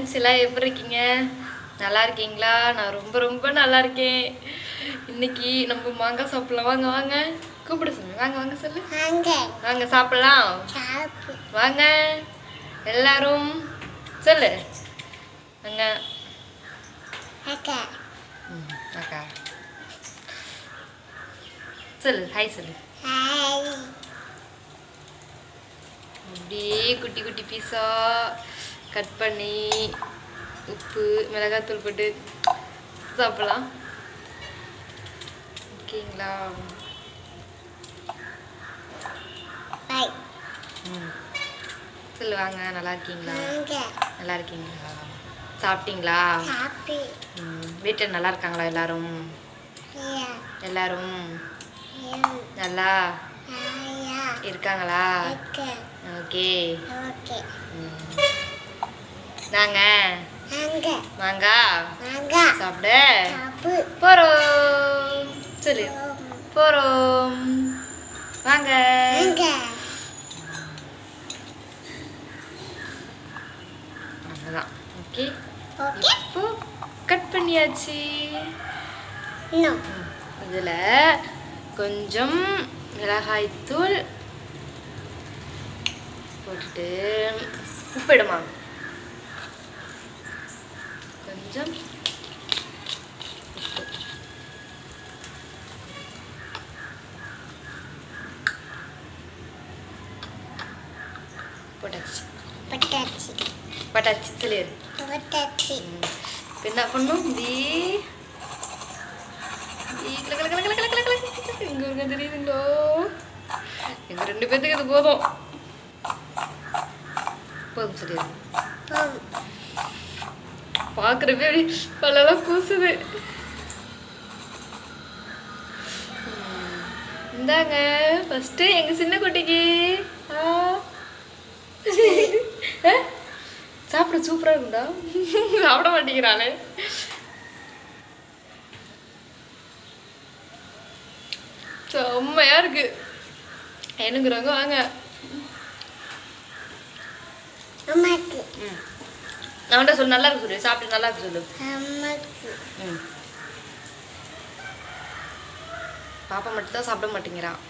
Friends எல்லாம் எப்படி இருக்கீங்க? நல்லா இருக்கீங்களா? நான் ரொம்ப ரொம்ப நல்லா இருக்கேன். இன்னைக்கு நம்ம மாங்காய் சாப்பிடலாம். வாங்க வாங்க. கூப்பிட சொல்லு வாங்க வாங்க சொல்லு. வாங்க. சாப்பிடலாம். சாப்பு வாங்க. எல்லாரும் சொல்லு. வாங்க அக்கா. சொல்லு. ஹாய் சொல்லு. அப்படியே குட்டி குட்டி பீஸாக கட் பண்ணி உப்பு மிளகாத்தூள் போட்டு சாப்பிடலாம். ஓகேங்களா? சொல்லுவாங்க நல்லா இருக்கீங்களா? நல்லா இருக்கீங்களா? சாப்பிட்டீங்களா? வீட்டில் நல்லா இருக்காங்களா எல்லாரும்? எல்லாரும்? நல்லா? இருக்காங்களா? ஓகே. ஓகே மாங்காய் வாங்க சாப்பிட. சாப்பு போகிறோம் சொல்லு. போகிறோம் வாங்க. அவ்வளோதான் ஓகே. இப்போ கட் பண்ணியாச்சு. இதில் கொஞ்சம் மிளகாய்த்தூள் போட்டுட்டு உப்பிடுமா தி கிள கிள கிள கிள கிள கிள கிள. இங்க இருக்க தெரியுதுங்களோ எங்க ரெண்டு பேத்துக்கு இது போதும் போதும் சொல்லிடு பம் பார்க்குறப்பே அப்படி பல்லெல்லாம் கூசுது. இந்தாங்க ஃபஸ்ட்டு எங்கள் சின்ன குட்டிக்கு? சாப்பிட சூப்பராக இருக்குண்டா சாப்பிட மாட்டேங்கிறாளே. செம்மையா இருக்கு. எனக்குறவங்க வாங்க. அம்மாக்கு. வந்துட்டு சொல்லு நல்லா சொல்லு சாப்பிட்டு நல்லா இருக்கு சொல்லு. ம். பாப்பா மட்டும் தான் சாப்பிட மாட்டேங்கிறான்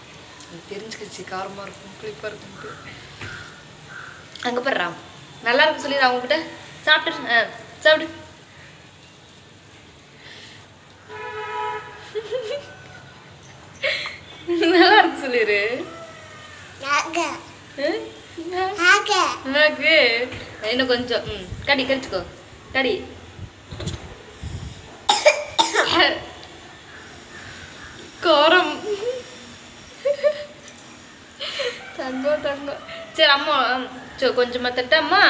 தெரிஞ்சுக்கிச்சு காரமாக இருக்கும் புளிப்பாக இருக்கும்ட்டு அங்கே போடுறா நல்லா இருக்கு சொல்லிடு அவங்ககிட்ட சாப்பிட்டு சாப்பிடு நல்லா இருக்கு சொல்லிடு. நாக ஆ? இன்னும் கொஞ்சம் ம் கடி கடிச்சுக்கோ. கடி. காரம். தங்கம் தங்கம். சரி அம்மா சரி கொஞ்சமாக தட்டம்மா?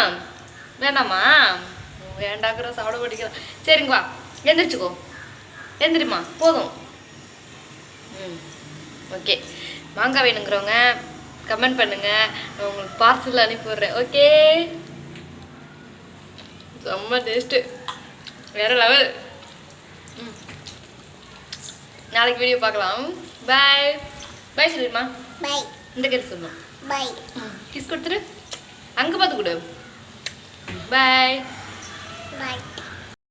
வேணாம்மா? வேண்டாங்கிற சாப்பிட படிக்கிறோம் சரிங்களா எந்திரிச்சுக்கோ. எந்திரிம்மா போதும். ம் ஓகே. மாங்காய் வேணுங்கிறவங்க கமெண்ட் பண்ணுங்கள் நான் உங்களுக்கு பார்சல் அனுப்பி விட்றேன். ஓகே? செம்ம டேஸ்ட்டு வேற லெவல் நாளைக்கு வீடியோ பார்க்கலாம். பாய் பாய் சொல்லிடுமா பை இந்த கருத்து சொல்லணும் பை கிஸ் கொடுத்துரு. அங்கே பார்த்து கொடு. Bye bye